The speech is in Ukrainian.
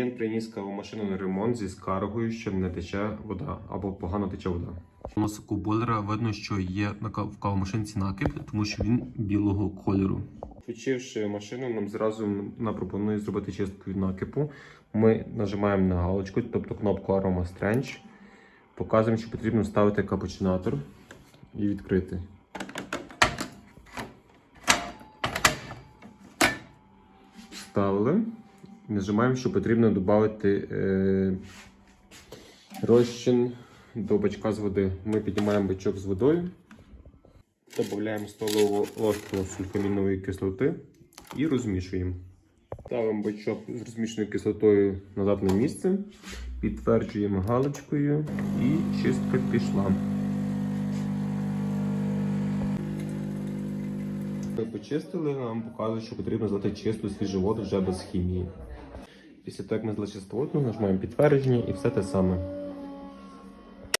Клієнт приніс кавомашину на ремонт зі скаргою, що не тече вода або погано тече вода. У носику бойлера видно, що є на в кавомашинці накип, тому що він білого кольору. Включивши машину, нам зразу нам пропонує зробити чистку від накипу. Ми нажимаємо на галочку, тобто кнопку Aroma Strange. Показуємо, що потрібно ставити капучинатор і відкрити. Вставили. Нажимаємо, що потрібно додати е, розчин до бачка з води. Ми піднімаємо бачок з водою, додаємо столову ложку сульфамінової кислоти і розмішуємо. Ставимо бачок з розмішаною кислотою назад на місце, підтверджуємо галочкою і чистка пішла. Ми почистили, нам показує, що потрібно злити чисту свіжу воду вже без хімії. Після того, як ми чисту нажимаємо підтвердження і все те саме.